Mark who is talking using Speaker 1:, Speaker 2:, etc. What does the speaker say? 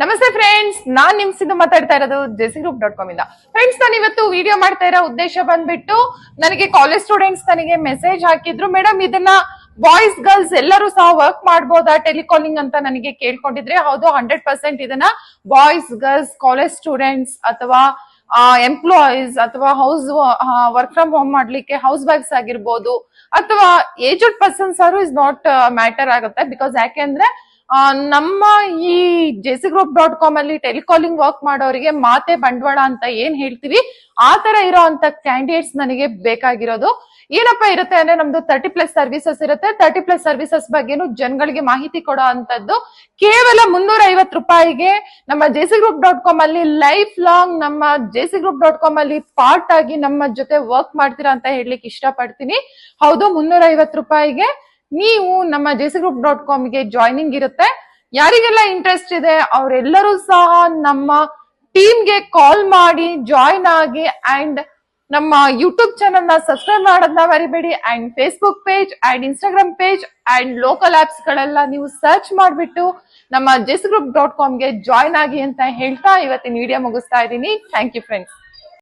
Speaker 1: ನಮಸ್ತೆ ಫ್ರೆಂಡ್ಸ್ ನಾನ್ ನಿಮ್ ಸಿದ್ದು ಮಾತಾಡ್ತಾ ಇರೋದು ಜೆಸಿ ಗ್ರೂಪ್ ಡಾಟ್ ಕಾಮ್ ಇಂದ. ಫ್ರೆಂಡ್ಸ್ ನಾನು ಇವತ್ತು ವಿಡಿಯೋ ಮಾಡ್ತಾ ಇರೋ ಉದ್ದೇಶ ಬಂದ್ಬಿಟ್ಟು ನನಗೆ ಕಾಲೇಜ್ ಸ್ಟೂಡೆಂಟ್ಸ್ ನನಗೆ ಮೆಸೇಜ್ ಹಾಕಿದ್ರು. ಮೇಡಮ್ ಇದನ್ನ ಬಾಯ್ಸ್ ಗರ್ಲ್ಸ್ ಎಲ್ಲರೂ ಸಹ ವರ್ಕ್ ಮಾಡಬಹುದಾ ಟೆಲಿಕಾಲಿಂಗ್ ಅಂತ ನನಗೆ ಕೇಳ್ಕೊಂಡಿದ್ರೆ? ಹೌದು ಹಂಡ್ರೆಡ್ ಪರ್ಸೆಂಟ್ ಇದನ್ನ ಬಾಯ್ಸ್ ಗರ್ಲ್ಸ್ ಕಾಲೇಜ್ ಸ್ಟೂಡೆಂಟ್ಸ್ ಅಥವಾ ಎಂಪ್ಲಾಯೀಸ್ ಅಥವಾ ಹೌಸ್ ವರ್ಕ್ ಫ್ರಮ್ ಹೋಮ್ ಮಾಡ್ಲಿಕ್ಕೆ ಹೌಸ್ ವೈಫ್ಸ್ ಆಗಿರ್ಬೋದು ಅಥವಾ ಏಜ್ಡ್ ಪರ್ಸನ್ಸ್ ಆರು ಇಸ್ ನಾಟ್ ಮ್ಯಾಟರ್ ಆಗುತ್ತೆ. ಬಿಕಾಸ್ ಯಾಕೆಂದ್ರೆ ನಮ್ಮ ಈ ಜೆಸಿ ಗ್ರೂಪ್ ಡಾಟ್ ಕಾಮ್ ಅಲ್ಲಿ ಟೆಲಿಕಾಲಿಂಗ್ ವರ್ಕ್ ಮಾಡೋರಿಗೆ ಮಾತೆ ಬಂಡವಾಳ ಅಂತ ಏನ್ ಹೇಳ್ತೀವಿ, ಆ ತರ ಇರೋ ಅಂತ ಕ್ಯಾಂಡಿಡೇಟ್ಸ್ ನನಗೆ ಬೇಕಾಗಿರೋದು. ಏನಪ್ಪಾ ಇರುತ್ತೆ ಅಂದ್ರೆ ನಮ್ದು ತರ್ಟಿ ಪ್ಲಸ್ ಸರ್ವಿಸಸ್ ಇರುತ್ತೆ. ತರ್ಟಿ ಪ್ಲಸ್ ಸರ್ವಿಸಸ್ ಬಗ್ಗೆನು ಜನಗಳಿಗೆ ಮಾಹಿತಿ ಕೊಡೋ ಅಂತದ್ದು ಕೇವಲ ಮುನ್ನೂರ ಐವತ್ತು ರೂಪಾಯಿಗೆ ನಮ್ಮ ಜೆಸಿ ಗ್ರೂಪ್ ಡಾಟ್ ಕಾಮ್ ಅಲ್ಲಿ ಲೈಫ್ ಲಾಂಗ್ ನಮ್ಮ ಜೆಸಿ ಗ್ರೂಪ್ ಡಾಟ್ ಕಾಮ್ ಅಲ್ಲಿ ಪಾರ್ಟ್ ಆಗಿ ನಮ್ಮ ಜೊತೆ ವರ್ಕ್ ಮಾಡ್ತೀರಾ ಅಂತ ಹೇಳಲಿಕ್ಕೆ ಇಷ್ಟಪಡ್ತೀನಿ. ಹೌದು ಮುನ್ನೂರ ರೂಪಾಯಿಗೆ ನೀವು ನಮ್ಮ ಜೆಸಿ ಗ್ರೂಪ್ ಡಾಟ್ ಕಾಮ್ಗೆ ಜಾಯ್ನಿಂಗ್ ಇರುತ್ತೆ. ಯಾರಿಗೆಲ್ಲ ಇಂಟ್ರೆಸ್ಟ್ ಇದೆ, ಅವರೆಲ್ಲರೂ ಸಹ ನಮ್ಮ ಟೀಮ್ಗೆ ಕಾಲ್ ಮಾಡಿ ಜಾಯ್ನ್ ಆಗಿ ಅಂಡ್ ನಮ್ಮ ಯೂಟ್ಯೂಬ್ ಚಾನಲ್ನ ಸಬ್ಸ್ಕ್ರೈಬ್ ಮಾಡೋದನ್ನ ಮರಿಬೇಡಿ. And Facebook page and Instagram page and local apps ಗಳೆಲ್ಲ ನೀವು ಸರ್ಚ್ ಮಾಡಿಬಿಟ್ಟು ನಮ್ಮ ಜೆಸ್ ಗ್ರೂಪ್ ಡಾಟ್ ಕಾಮ್ಗೆ ಜಾಯ್ನ್ ಆಗಿ ಅಂತ ಹೇಳ್ತಾ ಇವತ್ತಿನ ವಿಡಿಯೋ ಮುಗಿಸ್ತಾ ಇದ್ದೀನಿ. Thank you friends